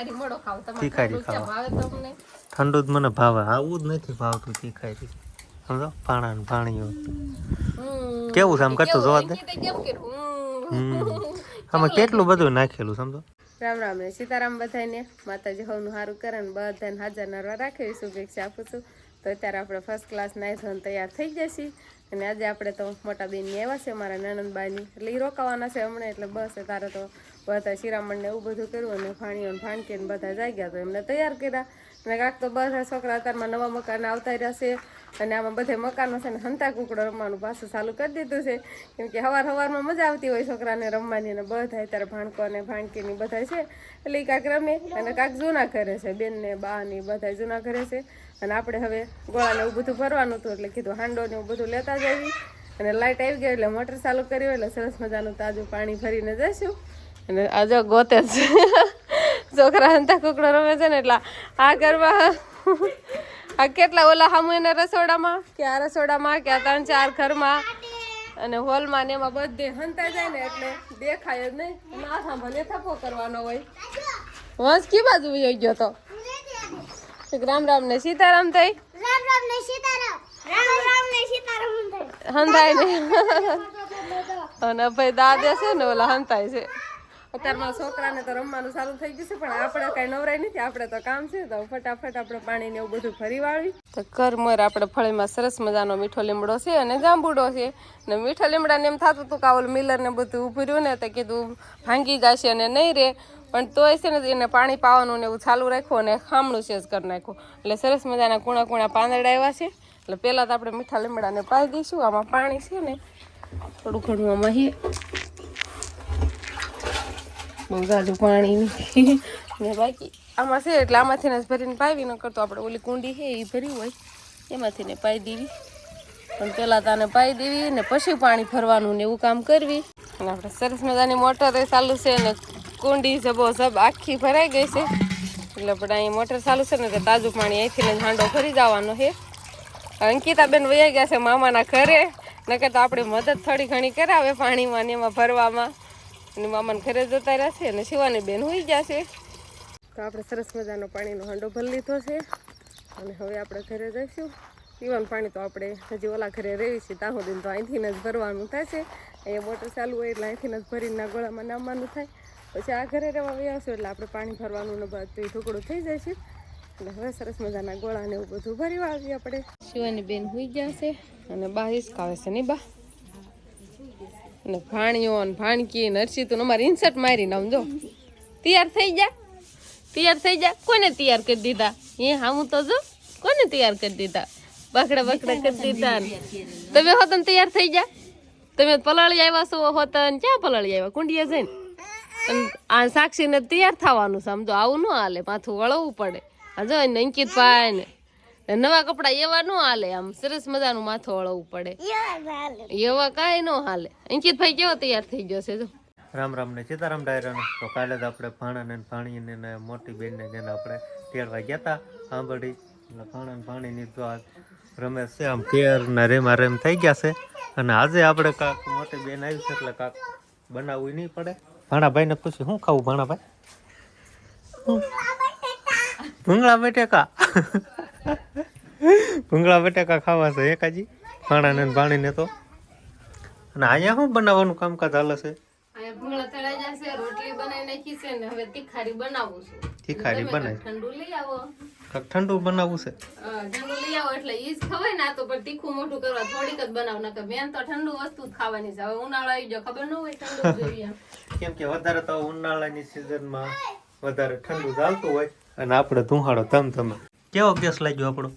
તીખારી મળો ખાવ. તમારે તીખારી ખાવ. ભાવે તમને? ઠંડુ જ મને ભાવે. આવું જ નથી ભાવતું તીખારી. સમજો? પાણા ને પાણીઓ કેવું છે આમ કરતો જોવા દે? આમાં કેટલું બધું નાખેલું સમજો? રામ રામ ને સીતારામ બધાને માતાજી હવનું સારું કરે ને બધાને હાજર નરવા રાખે એવી શુભેચ્છા આપું છું. તો અત્યારે આપણે ફર્સ્ટ ક્લાસ નાઈ ધોન તૈયાર થઈ જશે અને આજે આપણે તો મોટા બેનની આવ્યા છે મારા નણંદબાની એટલે એ રોકાવાના છે હમણાં એટલે બસ તારે તો બધા શિરામણ ને એવું બધું કર્યું અને ભાણીઓ ને ભાણકી ને બધા જાગ્યા ગયા તો એમને તૈયાર કર્યા. અને કાંક તો બધા છોકરા અત્યારમાં નવા મકાન આવતા રહ્યા છે અને આમાં બધે મકાનો છે ને હંતા કુકડો રમવાનું પાછું ચાલુ કરી દીધું છે. કેમ કે હવાર હવારમાં મજા આવતી હોય છોકરાને રમવાની અને બધા અત્યારે ભાણકો અને ભાણકીની બધા છે. એટલે એ કાંક રમે અને કાંક જૂના ઘરે છે. બેનને બા ને બધા જૂના ઘરે છે. અને આપણે હવે ગોળાને એવું બધું ભરવાનું હતું એટલે કીધું, હાંડો ને એવું બધું લેતા જઈએ અને લાઇટ આવી ગઈ એટલે મોટર ચાલુ કર્યું એટલે સરસ મજાનું તાજું પાણી ભરીને જઈશું. અને આજે ગોતે છે. છોકરા હંતા કુકડો રમે છે ને એટલે આ ઘરમાં આ કેટલા ઓલા સામુ એના રસોડામાં? કે આ રસોડામાં કે આ ત્રણ ચાર ઘરમાં. અને હોલમાં ને એમાં બધે હંતા જાય ને એટલે દેખાય જ નહીં. ના સાંભળે થપ્પો કરવાનો હોય. વંશ કી બાજુ વયો ગયો તો? રામ રામ ને સીતારામ થઈ? રામ રામ ને સીતારામ. હંધાય ને અને ભાઈ દાદા છે ને ઓલા હંતાય છે. અત્યારમાં છોકરાને તો રમવાનું ચાલુ થઈ ગયું છે, પણ આપણે કઈ નવરાય નથી. આપણે તો કામ છે, તો ફટાફટ આપણે પાણી ને એવું બધું ફરી વાળી. તો કરમર આપણે ફળીમાં સરસ મજાનો મીઠો લીમડો છે અને જાંબુડો છે. ને મીઠા લીમડાને એમ થતું હતું કે ઓલું મિલર ને બધું ઊભું રહ્યું ને તો કીધું ભાંગી જશે અને નહીં રે. પણ તોય છે ને એને પાણી પાવાનું ને એવું ચાલુ રાખ્યું અને ખામણું સેજ કરી નાખ્યું. એટલે સરસ મજાના કુણા કુણા પાંદડા આવ્યા છે. એટલે પહેલાં તો આપણે મીઠા લીમડાને પાઈ દઈશું. આમાં પાણી છે ને થોડું ઘણું આમાં છે બહુ પાણી ને બાકી આમાં છે એટલે આમાંથી જ ભરીને પાવી ન કરતો આપણે ઓલી કુંડી છે એ ભરી હોય. એમાંથી ને પાઈ દેવી. પણ પહેલાં તાને પાઈ દેવી ને પછી પાણી ભરવાનું ને એવું કામ કરવી. અને આપણે સરસ મજાની મોટર ચાલુ છે ને કુંડી જબો જબ આખી ભરાઈ ગઈ છે. એટલે આપણે અહીં મોટર ચાલુ છે ને તો તાજું પાણી અહીંથી ને હાંડો ભરી જવાનો છે. અંકિતાબેન વૈયા ગયા છે મામાના ઘરે. નકર તો આપણે મદદ થોડી ઘણી કરાવે પાણીમાં ને એમાં ભરવામાં. અને મામાને ઘરે જતા રહેશે અને શિવાની બેન હોઈ જશે તો આપણે સરસ મજાનો પાણીનો હાંડો ભરી લીધો છે અને હવે આપણે ઘરે જઈશું. પીવાનું પાણી તો આપણે હજી ઓલા ઘરે રહી છીએ ત્યાં સુધી તો અહીંથી જ ભરવાનું થશે અહીંયા મોટર ચાલુ હોય એટલે અહીંથી જ ભરીને ગોળામાં નામવાનું થાય. પછી આ ઘરે રહેવા વ્યાશું એટલે આપણે પાણી ભરવાનું ને બધું ઢોકળું થઈ જાય છે. એટલે હવે સરસ મજાના ગોળા ને એવું બધું ભરી આવીએ આપણે. શિવાની બેન હોઈ જશે અને બા હિસકાવે છે નહીં બા? અને ભાણિયો ને ભાણકી ને હર્ષિતું અમારે ઇન્સર્ટ મારીને આમ જો. તૈયાર થઈ જા. તૈયાર થઈ જા. કોને તૈયાર કરી દીધા? એ હામું તો જો. કોને તૈયાર કરી દીધા? બકડા બકડા કરી દીધા ને. તમે હોતન તૈયાર થઈ જા. તમે પલાળી આવ્યા છો હોતન ક્યાં પલાળી આવ્યા? કુંડિયા જઈને. અને આ સાક્ષીને તૈયાર થવાનું સમજો આવું ન હાલે. માથું વળવું પડે. આ જો એને અંકિત ભાઈ ને ને નવા કપડા એવા નો હાલે, આમ સરસ મજાનું માથું વળવું પડે. એવા કાંઈ નો હાલે. અંકિત ભાઈ કેવો તૈયાર થઈ ગયો છે રામ રામ ને સીતારામ ડાયરાનો. તો કાલે જ આપણે ભાણાને ભાણીને ને મોટી બેનને જેને આપણે તેડવા ગયા હતા, સાંભળી. એટલે ભાણા ને ભાણીની તો આ રમેશ છે, આમ તેર ને રેમાં રેમ થઈ ગયા છે. અને આજે આપણે કાંક મોટી બેન આવી છે, એટલે કાક બનાવવું નહીં પડે. ભાણાભાઈને પૂછ્યું, શું ખાવું, ભાણાભાઈ? ભૂંગળા બટેકા. ભૂંગળા બટેકા ખાવા છે એકાજી? ભાણાને ને ભાણીને તો. અને અહીંયા શું બનાવવાનું કામકાજ હાલે છે? તીખારી બનાવું તમે ઠંડુ લઈ આવો. ઠંડુ બનાવવું છે? ઠંડુ લઈ આવો એટલે ઈ જ ખવાય ને આ તો પણ તીખું મોટું કરવા થોડીક જ બનાવ નકર બેન તો ઠંડુ વસ્તુ જ ખાવાની છે. હવે ઉનાળો આવી ગયો ખબર ન હોય ઠંડુ જોઈએ. કેમ કે વધારે તો ઉનાળાની સિઝનમાં વધારે ઠંડુ ચાલતું હોય અને આપણે ધુહાડો ધમ ધમ કેવો ગેસ લાગ્યો આપણો?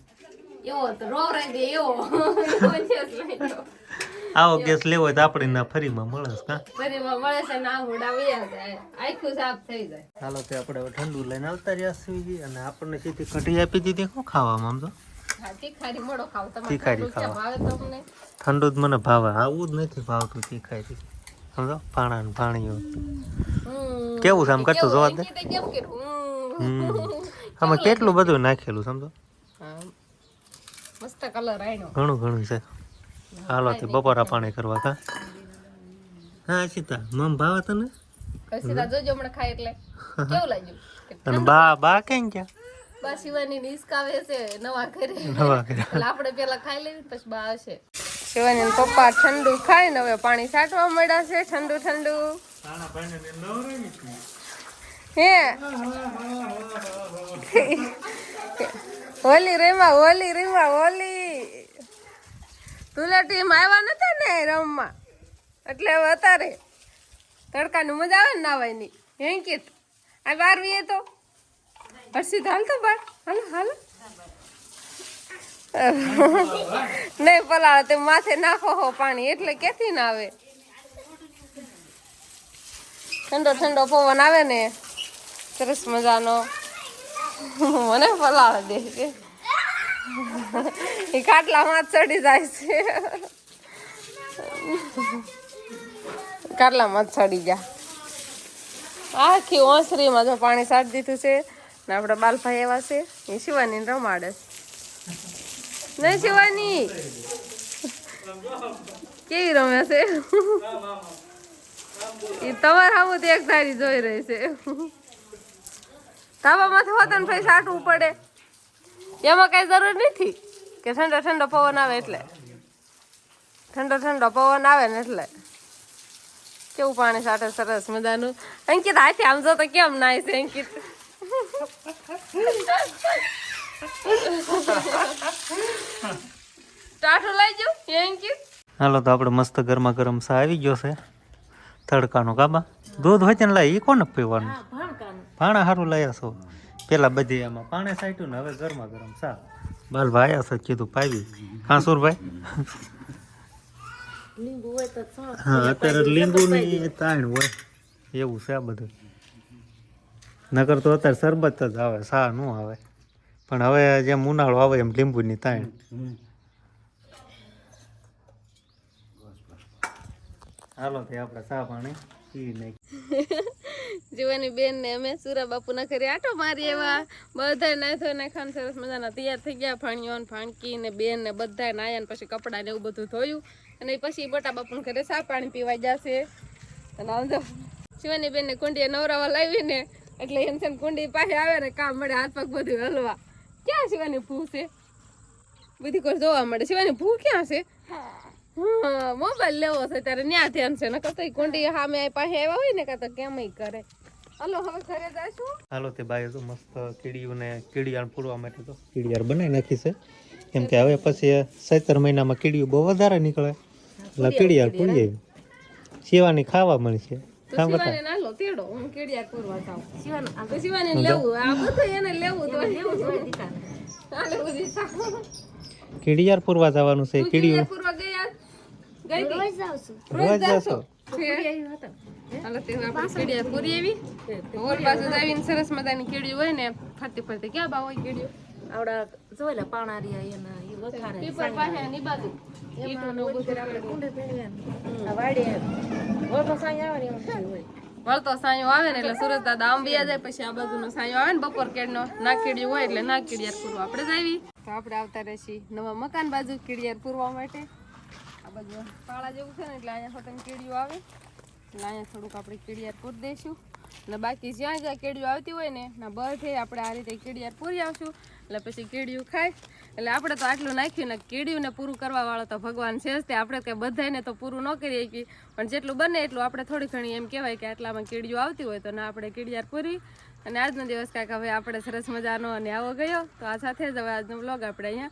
આવો ગેસ લેવો હોય તો આપણે ના ફરીમાં મળે કાં શરીરમાં મળે છે ના મોઢા વયા જાય આખું સાફ થઈ જાય ચાલો તે આપણે ઠંડુ લઈને આવતા રહ્યા છીએ અને આપણને સીધી કઢી આપી દીધી શું ખાવામાં આમ તો તીખારી મળો ખાવ તમે તીખારી ઠંડુ તમને ઠંડુ જ મને ભાવે આવું જ નથી ભાવતું તીખારી સમજો પાણા ને પાણીઓ કેવું છે આમ કરતો જોવા દે. આમાં કેટલું બધું નાખેલું સમજો. મસ્ત કલર આયનો. ઘણું ઘણું છે. હાલો તે બપોરા પાણી કરવા કા? હા સીતા મમ ભાવે તને? કસીતા જોજો હમણાં ખાય એટલે. કેવું લાગ્યું? અને બા બા કેમ કે બા શિવાની નિસ્ક આવે છે નવા ઘરે. નવા ઘરે. આપણે પેલા ખાઈ લેવી પછી બા આવશે. શિવાની પપ્પા ઠંડુ ખાય ને હવે પાણી છાંટવા મળ્યા છે ઠંડુ ઠંડુ. હે? હોલી રેમા હોલી રેમા હોલી. તુલા ટીમ આવ્યા નતા ને રમવા? એટલે હવે અત્યારે તડકાનું મજા આવે ને નાવાની હેંકીત આ બાર વીએ તો? હર્ષિત, હાલ તો બાર. હાલો હાલો. નહીં, પલાળો, તે માથે નાખો હો પાણી, એટલે કેથી ના આવે? ઠંડો ઠંડો પવન આવે ને. સરસ મજાનો. મને પલાળ દે કે એ ખાટલામાં જ ચડી જાય છે. ખાટલામાં જ ચડી જા આખી ઓસરીમાં જો પાણી સાટી દીધું છે ને આપણા બાલભાઈ એવા છે, એ શિવાની રમાડે છે. નહીં શિવાની? કેવી રમે છે? એ તમારા આવું તો એક ધારી જોઈ રહી છે. ધાબામાંથી હોતો ને પછી સાટવું પડે. એમાં કઈ જરૂર નથી કે ઠંડો ઠંડો પવન આવે એટલે. ઠંડો ઠંડો પવન આવે ને એટલે. કેવું પાણી સાટે સરસ મજાનું. અંકિત, હાથે આમ જો તો કેમ નાય છે, અંકિત? ટાઠું લઈ જાઉં અંકિત? હાલો તો આપણે મસ્ત ગરમા ગરમ સા આવી ગયો છે. તડકાનો કાબા દૂધ હોય ને લાય એ કોને પીવાનું? ભાણા સારું લાયા છો પેલા બધી એમાં પાણી સાઈટ્યું ને હવે ગરમા ગરમ સા બાલ ભાઈ છે કીધું પાવી. કાંસુરભાઈ હા અત્યારે લીંબુ ની તાણ હોય. એવું છે આ બધું. નકર તો અત્યારે શરબત જ આવે સા ન આવે. પણ હવે જેમ ઉનાળો આવે એમ લીંબુની તાણ. હાલો તે આપણે સા પાણી પી નાખી જીવાની બેન ને અમે સુરા બાપુ ના ઘરે આટો મારી એવા. બધા નાથો નાખાન સરસ મજાના તૈયાર થઈ ગયા. ફાણીઓ ને ને બેન ને બધા નાયા ને પછી કપડા ને એવું બધું ધોયું. અને પછી બટા બાપુ ઘરે સા પાણી પીવા જશે અને શિવાની બેન ને કુંડીએ નવરાવા લાવી ને એટલે એમ છે કુંડી પાસે આવે ને કામ મળે, હાથ પગ બધું હલવા. ક્યાં શિવાની ભૂ છે? બધી કોઈ જોવા મળે. શિવાની ભૂ ક્યાં છે? મોબાઈલ લેવો છે ત્યારે ન્યા ધ્યાન છે. ને કતો કુંડી સામે આ પાસે આવ્યા હોય ને કાં તો કેમ કરે. હલો હવે ઘરે જઈશું હાલો તે ભાઈ તો મસ્ત કીડીઓને કીડિયાળ પૂરવા માટે તો. કીડિયાળ બનાવી નાખી છે. કેમ કે હવે પછી સત્તર મહિનામાં કીડીઓ બહુ વધારે નીકળે. એટલે કીડિયાળ પૂરી આવી સેવાની ખાવા મળશે. તો શિવાને ના લો તેડો હું કેડિયા કરવા જાઉં. તો શિવાને લેવું આ બધું એને લેવું તો લેવું જોઈએ હાલે બધી સાવ. કીડિયાળ પૂરવા જવાનું છે તું કીડીઓ કેડિયા પૂરવા રોજ જાવ છું. રોજ જશો? હાલો તે આપણે કેડિયા પૂરી આવી. ઓર પાસે આવીને સરસ મજાની કેડિયું હોય ને ફરતી ફરતી ક્યાં બા હોય કેડિયું આવડા જોયેલા પાણારિયા એના એ વખારે પીપર પાસે ની બાજુ. ઈંટો ને એવું આપણે કુંડે પહેર્યા વાડે વળતો સાંજ આવે ને હોય. વળતો સાંયો આવે ને એટલે સુરત દાદા આમ બી જાય પછી આ બાજુનો સાંયો આવે ને બપોર કેડનો ના કીડિયું હોય એટલે ના કીડિયાર પૂરવા. આપણે જ આવી તો આપણે આવતા રહેશી નવા મકાન બાજુ કીડિયાર પૂરવા માટે. બાજુ પાળા જેવું છે ને, એટલે અહીંયા હોટલ કીડિયું આવે. એટલે અહીંયા થોડુંક આપણે કીડિયાર પૂરી દઈશું. અને બાકી જ્યાં જ્યાં કેડિયું આવતી હોય ને ના બધે આપણે આ રીતે કીડિયાર પૂરી આવશું. એટલે પછી કીડિયું ખાય. એટલે આપણે તો આટલું નાખ્યું ને કીડિયું ને પૂરું કરવા વાળો તો ભગવાન છે જ તે. આપણે કે બધાને તો પૂરું ન કરી શકીએ પણ જેટલું બને એટલું આપણે થોડી ઘણી એમ કહેવાય કે આટલામાં કીડિયું આવતી હોય તો ના આપણે કીડિયાર પૂરી. અને આજનો દિવસ કાંઈક હવે આપણે સરસ મજાનો અને આવો ગયો. તો આ સાથે જ હવે આજનો બ્લોગ આપણે અહીંયા